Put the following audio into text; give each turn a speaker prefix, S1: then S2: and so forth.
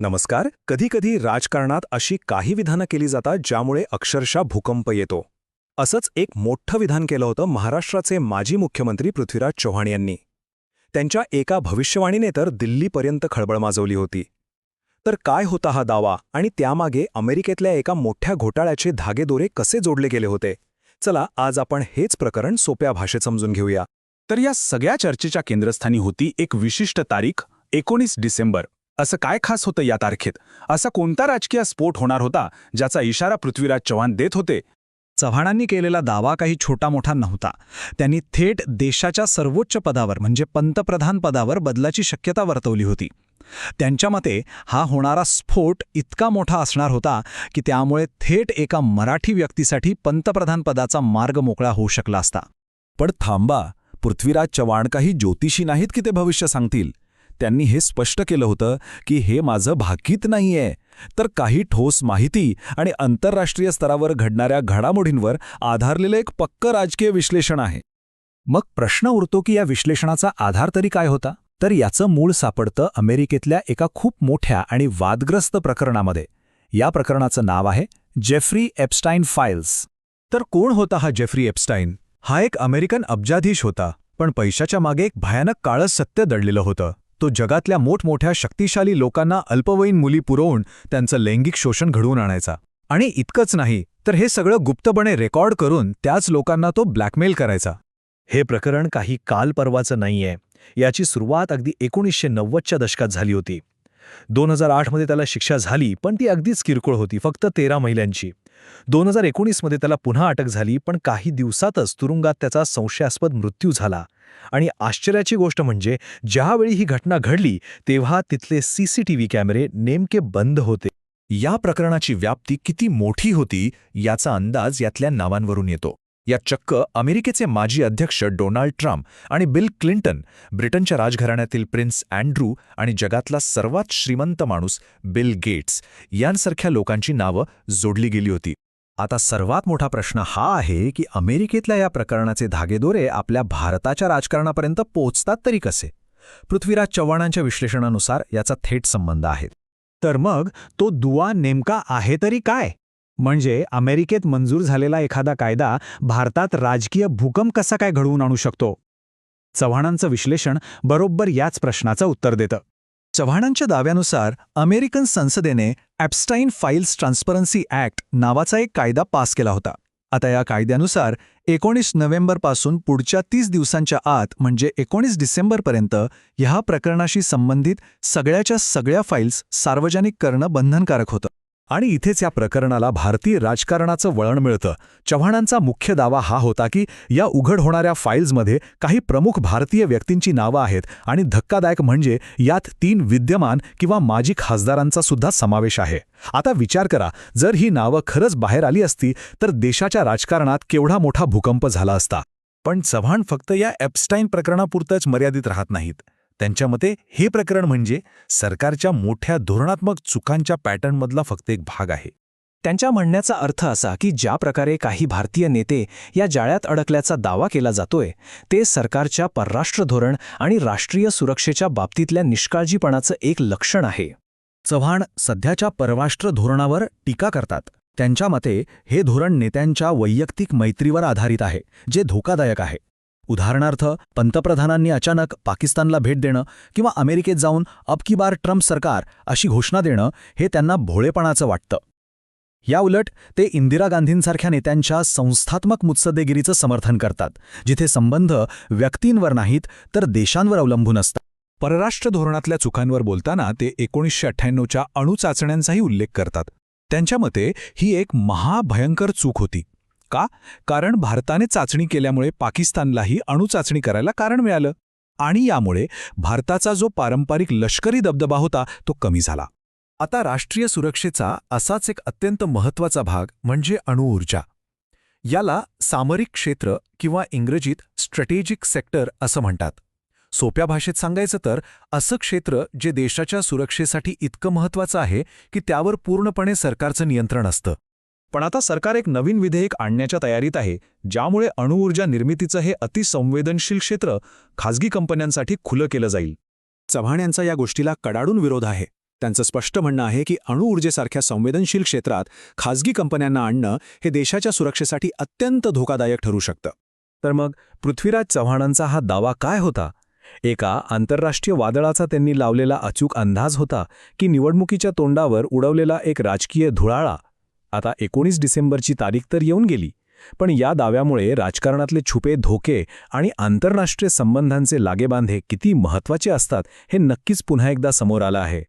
S1: नमस्कार. कधीकधी राजकारणात अशी काही विधानं केली जातात ज्यामुळे अक्षरशः भूकंप येतो. असंच एक मोठं विधान केलं होतं महाराष्ट्राचे माजी मुख्यमंत्री पृथ्वीराज चव्हाण यांनी. त्यांच्या एका भविष्यवाणीने तर दिल्लीपर्यंत खळबळ माजवली होती. तर काय होता हा दावा आणि त्यामागे अमेरिकेतल्या एका मोठ्या घोटाळ्याचे धागेदोरे कसे जोडले गेले होते? चला आज आपण हेच प्रकरण सोप्या भाषेत समजून घेऊया.
S2: तर या सगळ्या चर्चेच्या केंद्रस्थानी होती एक विशिष्ट तारीख एकोणीस डिसेंबर. असं काय खास होतं या तारखेत? असा कोणता राजकीय स्फोट होणार होता ज्याचा इशारा पृथ्वीराज चव्हाण देत होते?
S3: चव्हाणांनी केलेला दावा काही छोटा मोठा नव्हता. त्यांनी थेट देशाच्या सर्वोच्च पदावर म्हणजे पंतप्रधान पदावर बदलाची शक्यता वर्तवली होती. त्यांच्या मते हा होणारा स्फोट इतका मोठा असणार होता की त्यामुळे थेट एका मराठी व्यक्तीसाठी पंतप्रधान पदाचा मार्ग मोकळा होऊ शकला असता.
S4: पण थांबा पृथ्वीराज चव्हाण काही ज्योतिषी नाहीत की ते भविष्य सांगतील? त्यांनी हे स्पष्ट केलं होतं की हे माझं भाकीत नाहीये. तर काही ठोस माहिती आणि आंतरराष्ट्रीय स्तरावर घडणाऱ्या घडामोडींवर आधारलेलं एक पक्क राजकीय विश्लेषण आहे.
S3: मग प्रश्न उरतो की या विश्लेषणाचा आधार तरी काय होता? तर याचं मूळ सापडतं अमेरिकेतल्या एका खूप मोठ्या आणि वादग्रस्त प्रकरणामध्ये. या प्रकरणाचं नाव आहे जेफ्री एप्स्टाईन फाईल्स. तर कोण होता हा जेफ्री एप्स्टाईन? हा एक अमेरिकन अब्जाधीश होता पण पैशाच्या मागे एक भयानक काळं सत्य दडलेलं होतं. तो जगातल्या मोठमोठ्या शक्तिशाली लोकांना अल्पवयीन मुली पुरवून त्यांचं लैंगिक शोषण घडवून आणायचा. आणि इतकंच नाही तर हे सगळं गुप्तपणे रेकॉर्ड करून त्याच लोकांना तो ब्लॅकमेल करायचा. हे प्रकरण काही काल परवाचं नाहीये. याची सुरुवात अगदी एकोणीसशे नव्वदच्या दशकात झाली होती. दोन हजार आठमध्ये त्याला शिक्षा झाली पण ती अगदीच किरकोळ होती फक्त तेरा महिलांची. दोन हजार एकोणीसमध्ये त्याला पुन्हा अटक झाली पण काही दिवसातच तुरुंगात त्याचा संशयास्पद मृत्यू झाला. आणि आश्चर्याची गोष्ट म्हणजे ज्यावेळी ही घटना घडली तेव्हा तिथले सीसीटीव्ही कॅमेरे नेमके बंद होते.
S4: या प्रकरणाची व्याप्ती किती मोठी होती याचा अंदाज यातल्या नावांवरून येतो. या चक्क अमेरिकेचे माजी अध्यक्ष डोनाल्ड ट्रम्प आणि बिल क्लिंटन ब्रिटनच्या राजघराण्यातील प्रिन्स अँड्रू आणि जगातला सर्वात श्रीमंत माणूस बिल गेट्स यांसारख्या लोकांची नावं जोडली गेली होती.
S3: आता सर्वात मोठा प्रश्न हा आहे की अमेरिकेतल्या या प्रकरणाचे धागेदोरे आपल्या भारताच्या राजकारणापर्यंत पोचतात तरी कसे? पृथ्वीराज चव्हाणांच्या विश्लेषणानुसार याचा थेट संबंध आहे. तर मग तो दुवा नेमका आहे तरी काय? म्हणजे अमेरिकेत मंजूर झालेला एखादा कायदा भारतात राजकीय भूकंप कसा काय घडवून आणू शकतो? चव्हाणांचं विश्लेषण बरोबर याच प्रश्नाचं उत्तर देतं. चव्हाणांच्या दाव्यानुसार अमेरिकन संसदेने ॲप्स्टाईन फाईल्स ट्रान्सपरन्सी ॲक्ट नावाचा एक कायदा पास केला होता. आता या कायद्यानुसार एकोणीस नोव्हेंबरपासून पुढच्या तीस दिवसांच्या आत म्हणजे एकोणीस डिसेंबरपर्यंत ह्या प्रकरणाशी संबंधित सगळ्याच्या सगळ्या फाईल्स सार्वजनिक करणं बंधनकारक होतं.
S4: आणि इथेच या प्रकरणाला भारतीय राजकारणाचं वळण मिळतं. चव्हाणांचा मुख्य दावा हा होता की या उघड होणाऱ्या फाईल्समध्ये काही प्रमुख भारतीय व्यक्तींची नावं आहेत आणि धक्कादायक म्हणजे यात तीन विद्यमान किंवा माजी खासदारांचा सुद्धा समावेश आहे. आता विचार करा जर ही नावं खरंच बाहेर आली असती तर देशाच्या राजकारणात केवढा मोठा भूकंप झाला असता. पण चव्हाण फक्त या एप्स्टाईन प्रकरणापुरतंच मर्यादित राहत नाहीत. त्यांच्या मते हे प्रकरण म्हणजे सरकारच्या मोठ्या धोरणात्मक चुकांच्या पॅटर्नमधला फक्त एक भाग आहे.
S3: त्यांच्या म्हणण्याचा अर्थ असा की ज्या प्रकारे काही भारतीय नेते या जाळ्यात अडकल्याचा दावा केला जातोय ते सरकारच्या परराष्ट्र धोरण आणि राष्ट्रीय सुरक्षेच्या बाबतीतल्या निष्काळजीपणाचं एक लक्षण आहे.
S4: चव्हाण सध्याच्या परराष्ट्र धोरणावर टीका करतात. त्यांच्या मते हे धोरण नेत्यांच्या वैयक्तिक मैत्रीवर आधारित आहे जे धोकादायक आहे. उदाहरणार्थ पंतप्रधानांनी अचानक पाकिस्तानला भेट देणं किंवा अमेरिकेत जाऊन अब की बार ट्रम्प सरकार अशी घोषणा देणं हे त्यांना भोळेपणाचं वाटतं. याउलट ते इंदिरा गांधींसारख्या नेत्यांच्या संस्थात्मक मुत्सद्देगिरीचं समर्थन करतात जिथे संबंध व्यक्तींवर नाहीत तर देशांवर अवलंबून असतात.
S2: परराष्ट्र धोरणातल्या चुकांवर बोलताना ते एकोणीसशे अठ्ठ्याण्णवच्या अणुचाचण्यांचाही उल्लेख करतात. त्यांच्या मते ही एक महाभयंकर चूक होती. का? कारण भारताने चाचणी केल्यामुळे पाकिस्तानलाही अणुचाचणी करायला कारण मिळालं. आणि यामुळे भारताचा जो पारंपरिक लष्करी दबदबा होता तो कमी झाला.
S4: आता राष्ट्रीय सुरक्षेचा असाच एक अत्यंत महत्त्वाचा भाग म्हणजे अणुऊर्जा याला सामरिक क्षेत्र किंवा इंग्रजीत स्ट्रॅटेजिक सेक्टर असं म्हणतात. सोप्या भाषेत सांगायचं तर असं क्षेत्र जे देशाच्या सुरक्षेसाठी इतकं महत्त्वाचं आहे की त्यावर पूर्णपणे सरकारचं नियंत्रण असतं.
S2: पण आता सरकार एक नवीन विधेयक आणण्याच्या तयारीत आहे ज्यामुळे अणुऊर्जा निर्मितीचं हे अतिसंवेदनशील क्षेत्र खाजगी कंपन्यांसाठी खुलं केलं जाईल. चव्हाण यांचा या गोष्टीला कडाडून विरोध आहे.
S1: त्यांचं स्पष्ट म्हणणं आहे की अणुऊर्जेसारख्या संवेदनशील क्षेत्रात खाजगी कंपन्यांना आणणं हे देशाच्या सुरक्षेसाठी अत्यंत धोकादायक ठरू शकतं.
S4: तर मग पृथ्वीराज चव्हाणांचा हा दावा काय होता? एका आंतरराष्ट्रीय वादळाचा त्यांनी लावलेला अचूक अंदाज होता की निवडणुकीच्या तोंडावर उडवलेला एक राजकीय धुळाळा आता एकोणीस डिसेंबरची तारीख तर येऊन गेली पण या दाव्यामुळे राजकारणातले छुपे धोके आणि आंतरराष्ट्रीय संबंधांचे लागेबांधे किती महत्त्वाचे असतात हे नक्कीच पुन्हा एकदा समोर आलं आहे.